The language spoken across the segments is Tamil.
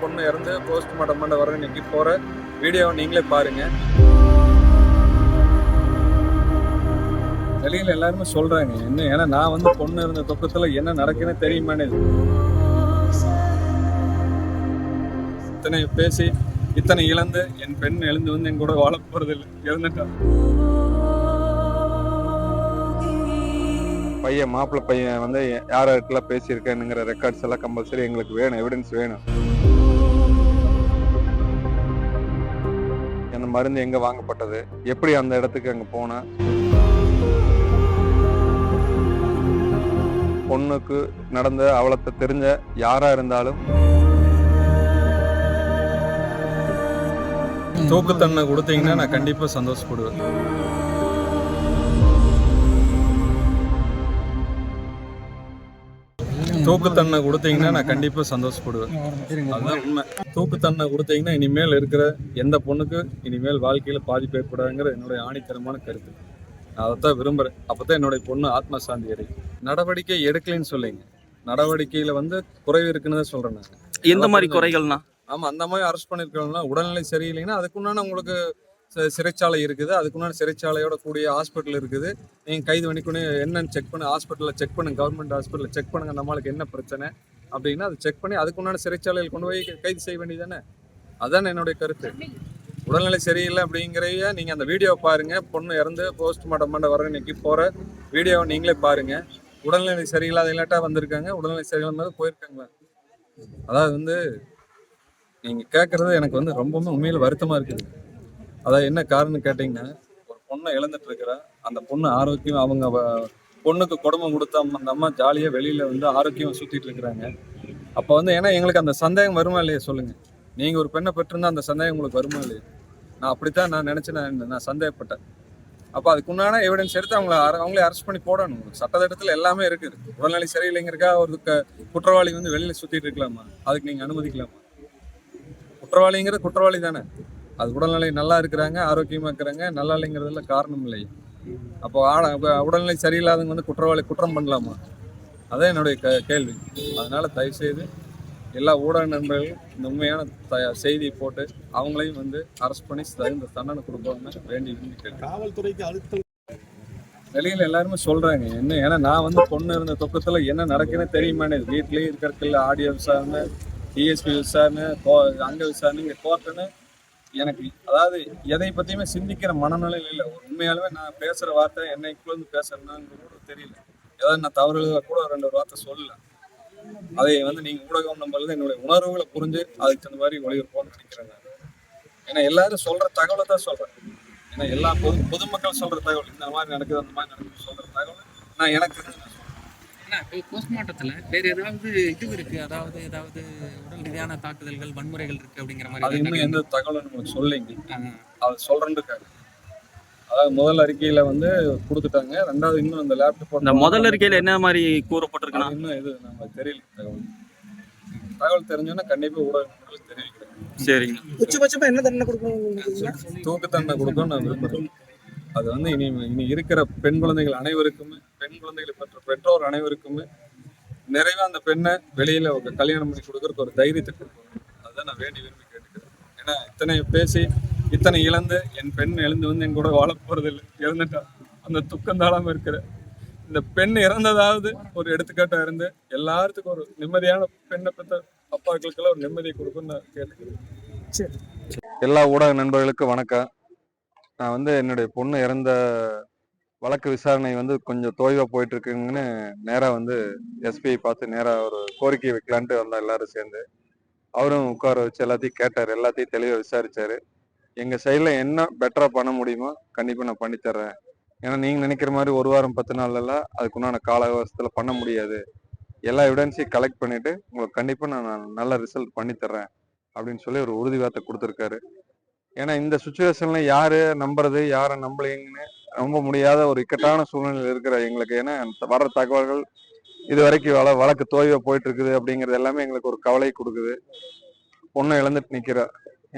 பொண்ணு இறந்து போஸ்ட்மார்ட்டம் பண்ண வர இன்னைக்கு போற வீடியோவை நீங்களே பாருங்க. வெளியில எல்லாருமே சொல்றாங்க என்ன ஏன்னா நான் வந்து பொண்ணு இருந்த துக்கத்துல என்ன நடக்குன்னு தெரியுமானே இத்தனை பேசி இத்தனை இழந்து என் பெண் எழுந்து வந்து என் கூட வாழ போறது இல்லை இறந்துட்டா பையன் மாப்பிள்ளை பையன் வந்து யார் யாருக்கெல்லாம் பேசியிருக்கேனுங்கிற ரெக்கார்ட்ஸ் எல்லாம் கம்பல்சரி எங்களுக்கு வேணும் எவிடன்ஸ் வேணும். அந்த மருந்து எங்க வாங்கப்பட்டது? எப்படி அந்த இடத்துக்கு அங்க போன? பொண்ணுக்கு நடந்த அவலத்தை தெரிஞ்ச யாரா இருந்தாலும் தூக்கு தண்டனை கொடுத்தீங்கன்னா நான் கண்டிப்பா சந்தோஷப்படுவேன். தூக்கு தண்டனை கொடுத்தீங்கன்னா நான் கண்டிப்பா சந்தோஷப்படுவேன். அதுதான் உண்மை. தூக்கு தண்டனை கொடுத்தீங்கன்னா இனிமேல் இருக்கிற எந்த பொண்ணுக்கு இனிமேல் வாழ்க்கையில பாதிப்பு ஏற்படாதுங்கிற என்னுடைய ஆணித்தரமான கருத்து. நான் அதைத்தான் விரும்புறேன். அப்பதான் என்னுடைய பொண்ணு ஆத்ம சாந்தி அடையும். நடவடிக்கை எடுக்கலைன்னு சொல்லிங்க. நடவடிக்கையில வந்து குறைவு இருக்குன்னு தான் சொல்றேன் நான். எந்த மாதிரி குறைகள்னா? ஆமா அந்த மாதிரி அரெஸ்ட் பண்ணிருக்கோம்னா உடல்நிலை சரியில்லைன்னா அதுக்குண்டான உங்களுக்கு சிறைச்சாலை இருக்குது. அதுக்குண்டான சிறைச்சாலையோட கூடிய ஹாஸ்பிட்டல் இருக்குது. நீங்கள் கைது பண்ணிக்கொண்டு என்னன்னு செக் பண்ணி ஹாஸ்பிட்டலில் செக் பண்ணுங்க கவர்மெண்ட் ஹாஸ்பிட்டலில் செக் பண்ணுங்க நம்மளுக்கு என்ன பிரச்சனை அப்படின்னா அதை செக் பண்ணி அதுக்குண்டான சிறைச்சாலையில் கொண்டு போய் கைது செய்ய வேண்டியதானே அதான் என்னுடைய கருத்து. உடல்நிலை சரியில்லை அப்படிங்கிறத நீங்கள் அந்த வீடியோவை பாருங்கள் பொண்ணு இறந்து போஸ்ட்மார்ட்டம் பண்ண வர இன்னைக்கு போகிற வீடியோவை நீங்களே பாருங்கள் உடல்நிலை சரியில்லாத இல்லாட்டா வந்திருக்காங்க. உடல்நிலை சரியில்லாத போயிருக்காங்களா அதாவது வந்து நீங்கள் கேட்குறது எனக்கு வந்து ரொம்பவுமே உண்மையில் வருத்தமாக இருக்குது. அதாவது என்ன காரணம் கேட்டீங்கன்னா ஒரு பொண்ணை இழந்துட்டு இருக்கிற அந்த பொண்ணு ஆரோக்கியம் அவங்க பொண்ணுக்கு குடும்பம் கொடுத்த அந்த அம்மா ஜாலியாக வெளியில் வந்து ஆரோக்கியம் சுற்றிட்டு இருக்கிறாங்க. அப்போ வந்து ஏன்னா எங்களுக்கு அந்த சந்தேகம் வருமா இல்லையா சொல்லுங்கள் நீங்கள் ஒரு பெண்ணை பெற்றிருந்தா அந்த சந்தேகம் உங்களுக்கு வருமா இல்லையா? நான் அப்படித்தான் நான் நினைச்சு நான் நான் சந்தேகப்பட்டேன். அப்போ அதுக்கு உண்டான எவிடன்ஸ் எடுத்து அவங்கள அவங்களே அரெஸ்ட் பண்ணி போடணும். சட்டத்திட்டத்தில் எல்லாமே இருக்குது. உடல்நிலை சரியில்லைங்கிறக்கா ஒரு குற்றவாளி வந்து வெளியில் சுற்றிட்டு இருக்கலாமா? அதுக்கு நீங்கள் அனுமதிக்கலாமா? குற்றவாளிங்கிறது குற்றவாளி தானே. அது உடல்நிலை நல்லா இருக்கிறாங்க ஆரோக்கியமா இருக்கிறாங்க நல்லா இல்லைங்கிறதுல காரணம் இல்லை. அப்போ ஆட- உடல்நிலை சரியில்லாதவங்க வந்து குற்றவாளி குற்றம் பண்ணலாமா? அதான் என்னுடைய க கேள்வி. அதனால தயவு செய்து எல்லா ஊடக நண்பர்களும் இந்த உண்மையான த செய்தியை போட்டு அவங்களையும் வந்து அரெஸ்ட் பண்ணி தகுந்த தண்டனை கொடுப்பாங்க வேண்டி விரும்பி. காவல்துறைக்கு அழுத்தம் வெளியில எல்லாருமே சொல்றாங்க என்ன ஏன்னா நான் வந்து பொண்ணு இருந்த துக்கத்துல என்ன நடக்குன்னு தெரியுமானே. வீட்லயே இருக்கிறதுல ஆடியோ விசாரணை டிஎஸ்பி விசாரணை கோ அங்க விசாரணை இங்க கோர்ட்டுன்னு எனக்கு அதாவது எதை பற்றியுமே சிந்திக்கிற மனநிலையில் இல்லை. ஒரு உண்மையாலுமே நான் பேசுகிற வார்த்தை என்னை இருந்து பேசுறேன்னு கூட தெரியல. ஏதாவது நான் தவறுதலா கூட ரெண்டு ஒரு வார்த்தை சொல்லல. அதை வந்து நீங்க ஊடகம் நம்புறது என்னுடைய உணர்வுகளை புரிஞ்சு அதுக்கு தகுந்த மாதிரி ஒளிபரப்போன்னு நினைக்கிறேன் நான். ஏன்னா எல்லாரும் சொல்ற தகவலை தான் சொல்றேன். ஏன்னா எல்லா பொது பொதுமக்கள் சொல்ற தகவல் இந்த மாதிரி நடக்குது அந்த மாதிரி நடக்குது சொல்ற தகவல் நான் எனக்கு தெரிஞ்சு நான் சொல்றேன். அண்ணா, இப்போ போஸ்ட்மார்ட்டத்துல வேற ஏதாவது இது இருக்கு? அதாவது ஏதாவது உடல் ரீதியான தாக்குதல்கள் வன்முறைகள் இருக்கு அப்படிங்கிற அது மாதிரி இன்னும் எந்த தகவலும் நம்மளுக்கு சொல்லிங்க அது சொல்றேன்னு இருக்காங்க அதாவது முதல் அறிக்கையில வந்து கொடுத்துட்டாங்க. ரெண்டாவது இன்னும் இந்த லேப்டாப் இந்த முதல் அறிக்கையில என்ன மாதிரி கூறப்பட்டிருக்குன்னா? இன்னும் இது நம்ம தெரியல தகவல். தகவல் தெரிஞ்சோன்னா கண்டிப்பா ஊடகங்களுக்கு தெரிவிக்கிறேன் சரிங்க. உச்சபட்சமா என்ன தண்டனை கொடுக்கணும் தூக்கு தண்டனை கொடுக்கணும்னு நான் விரும்புறேன். அது வந்து இனி இனி இருக்கிற பெண் குழந்தைகள் அனைவருக்குமே பெண் குழந்தைகளை பெற்ற பெற்றோர் அனைவருக்குமே நிறைவா அந்த பெண்ணை வெளியில ஒரு கல்யாணம் பண்ணி கொடுக்கறதுக்கு ஒரு தைரியத்தை கொடுக்கணும். அதுதான் நான் வேண்டி விரும்பி கேட்டுக்கிறேன். ஏன்னா இத்தனை பேசி இத்தனை இழந்து என் பெண் எழுந்து வந்து என் கூட வாழ போறது இல்லை இறந்துட்டா. அந்த துக்கம் தாழாம இருக்கிற. இந்த பெண் இறந்ததாவது ஒரு எடுத்துக்காட்டா இருந்து எல்லாத்துக்கும் ஒரு நிம்மதியான பெண்ணை பெற்ற அப்பாக்களுக்கெல்லாம் ஒரு நிம்மதியை கொடுக்குன்னு நான் கேட்டுக்கிறேன். எல்லா ஊடக நண்பர்களுக்கும் வணக்கம். நான் வந்து என்னுடைய பொண்ணு இறந்த வழக்கு விசாரணை வந்து கொஞ்சம் தோய்வா போயிட்டு இருக்குங்கன்னு நேரா வந்து எஸ்பிஐ பார்த்து நேரா ஒரு கோரிக்கை வைக்கலான்ட்டு வந்தோம் எல்லாரும் சேர்ந்து. அவரும் உட்கார வச்சு எல்லாத்தையும் கேட்டார். எல்லாத்தையும் தெளிவாக விசாரிச்சாரு. எங்க சைடில் என்ன பெட்டரா பண்ண முடியுமோ கண்டிப்பா நான் பண்ணித்தர்றேன் ஏன்னா நீங்க நினைக்கிற மாதிரி ஒரு வாரம் பத்து நாள்ல எல்லாம் அதுக்குண்டான கால அவகாசத்துல பண்ண முடியாது. எல்லா எவிடன்ஸையும் கலெக்ட் பண்ணிட்டு உங்களுக்கு கண்டிப்பா நான் நல்ல ரிசல்ட் பண்ணித்தர்றேன் அப்படின்னு சொல்லி ஒரு உறுதி வார்த்தை கொடுத்துருக்காரு. ஏன்னா இந்த சுச்சுவேஷன்ல யாரு நம்புறது யாரை நம்பலைங்கன்னு நம்ப முடியாத ஒரு இக்கட்டான சூழ்நிலையில் இருக்கிற எங்களுக்கு ஏன்னா வர்ற தகவல்கள் இது வரைக்கும் வழ வழக்கு தோய்வா போயிட்டு இருக்குது அப்படிங்கிறது எல்லாமே எங்களுக்கு ஒரு கவலை கொடுக்குது. பொண்ணை இழந்துட்டு நிக்கிறா.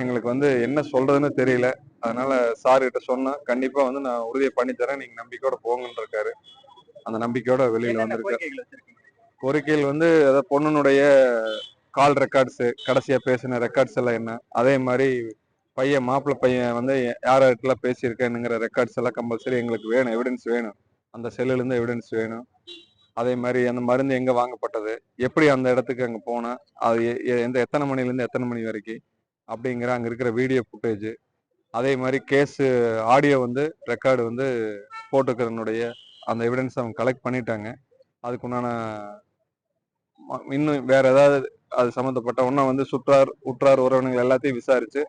எங்களுக்கு வந்து என்ன சொல்றதுன்னு தெரியல. அதனால சார் கிட்ட சொன்னா கண்டிப்பா வந்து நான் உறுதியை பண்ணி தரேன். நீங்க நம்பிக்கையோட போங்கன்னு இருக்காரு. அந்த நம்பிக்கையோட வெளியில வந்திருக்காரு. கோரிக்கைகள் வந்து அதாவது பொண்ணுனுடைய கால் ரெக்கார்ட்ஸு கடைசியாக பேசின ரெக்கார்ட்ஸ் எல்லாம் என்ன? அதே மாதிரி பையன் மாப்பிள்ளை பையன் வந்து யார் யார்கிட்டலாம் பேசியிருக்கேனுங்கிற ரெக்கார்ட்ஸ் எல்லாம் கம்பல்சரி எங்களுக்கு வேணும் எவிடன்ஸ் வேணும். அந்த செல்லுலேருந்து எவிடன்ஸ் வேணும். அதே மாதிரி அந்த மருந்து எங்கே வாங்கப்பட்டது? எப்படி அந்த இடத்துக்கு அங்கே போனேன்? அது எந்த எத்தனை மணிலேருந்து எத்தனை மணி வரைக்கும்? அப்படிங்கிற அங்கே இருக்கிற வீடியோ ஃபுட்டேஜ் அதே மாதிரி கேஸு ஆடியோ வந்து ரெக்கார்டு வந்து போட்டுக்கிறனுடைய அந்த எவிடன்ஸ் அவங்க கலெக்ட் பண்ணிட்டாங்க. அதுக்குண்டான ம- இன்னும் வேற ஏதாவது அது சம்மந்தப்பட்ட ஒன்றா வந்து சுற்றார் உற்றார் உறவினர்கள் எல்லாத்தையும் விசாரிச்சு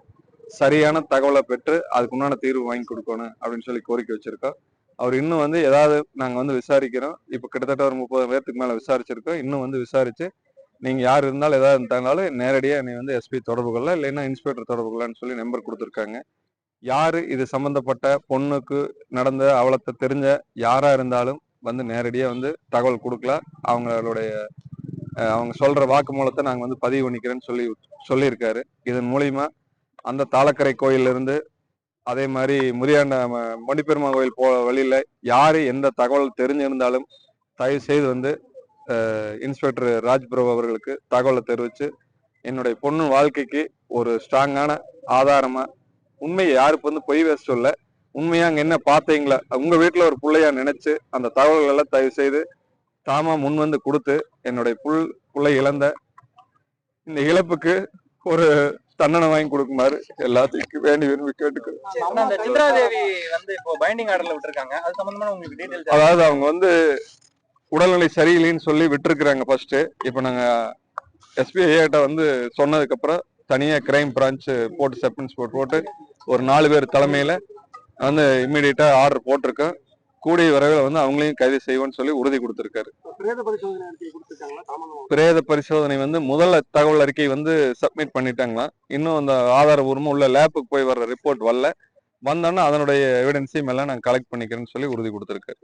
சரியான தகவலை பெற்று அதுக்குண்டான தீர்வு வாங்கி கொடுக்கணும் அப்படின்னு சொல்லி கோரிக்கை வச்சிருக்கோம். அவர் இன்னும் வந்து ஏதாவது நாங்கள் வந்து விசாரிக்கிறோம். இப்போ கிட்டத்தட்ட ஒரு முப்பது பேர்த்துக்கு மேலே விசாரிச்சிருக்கோம். இன்னும் வந்து விசாரிச்சு நீங்கள் யார் இருந்தாலும் ஏதாவது இருந்தாலும் நேரடியாக நீ வந்து எஸ்பி தொடர்பு கொள்ள இல்லைன்னா இன்ஸ்பெக்டர் தொடர்பு கொள்ளலாம்னு சொல்லி நம்பர் கொடுத்துருக்காங்க. யாரு இது சம்பந்தப்பட்ட பொண்ணுக்கு நடந்த அவலத்தை தெரிஞ்ச யாரா இருந்தாலும் வந்து நேரடியாக வந்து தகவல் கொடுக்கலாம். அவங்களுடைய அவங்க சொல்ற வாக்குமூலத்தை நாங்கள் வந்து பதிவு பண்ணிக்கிறேன்னு சொல்லி சொல்லியிருக்காரு. இதன் மூலியமா அந்த தாளக்கரை கோயில்ல இருந்து அதே மாதிரி முதியாண்ட மணிப்பெருமா கோயில் போ வழியில் யார் எந்த தகவல் தெரிஞ்சிருந்தாலும் தயவு செய்து வந்து இன்ஸ்பெக்டர் ராஜ்பிரபு அவர்களுக்கு தகவலை தெரிவித்து என்னுடைய பொண்ணு வாழ்க்கைக்கு ஒரு ஸ்ட்ராங்கான ஆதாரமாக உண்மையை யாருக்கு வந்து பொய் வேஸ்ட் சொல்ல உண்மையாக அங்கே என்ன பார்த்தீங்களா உங்கள் வீட்டில் ஒரு பிள்ளையா நினச்சி அந்த தகவல்கள் எல்லாம் தயவு செய்து தாமா முன் வந்து கொடுத்து என்னுடைய புல் புள்ளை இழந்த இந்த இழப்புக்கு ஒரு தண்டனை வாங்கி கொடுக்குமாறு எல்லாத்துக்கும் வேண்டி விரும்பி கேட்டுக்கிறேன் அதாவது அவங்க வந்து உடல்நிலை சரியில்லைன்னு சொல்லி விட்டுருக்குறாங்க ஃபர்ஸ்ட் இப்போ நாங்க எஸ்பிஐ கிட்ட வந்து சொன்னதுக்கு அப்புறம் தனியா கிரைம் பிரான்ச் போட்டு செப்பன்ஸ் போட்டு போட்டு ஒரு நாலு பேர் தலைமையில வந்து இம்மிடியட்டா ஆர்டர் போட்டிருக்கோம். கூடிய விரைவில் வந்து அவங்களையும் கைது செய்வோம்னு சொல்லி உறுதி கொடுத்திருக்காரு. பிரேத பரிசோதனை வந்து முதல்ல தகவல் அறிக்கை வந்து சப்மிட் பண்ணிட்டாங்களாம் இன்னும் அந்த ஆதாரபூர்வமா உள்ள லேப்புக்கு போய் வர்ற ரிப்போர்ட் வரல. வந்தோன்னா அதனுடைய எவிடன்ஸையும் எல்லாம் நாங்கள் கலெக்ட் பண்ணிக்கிறேன்னு சொல்லி உறுதி கொடுத்துருக்காரு.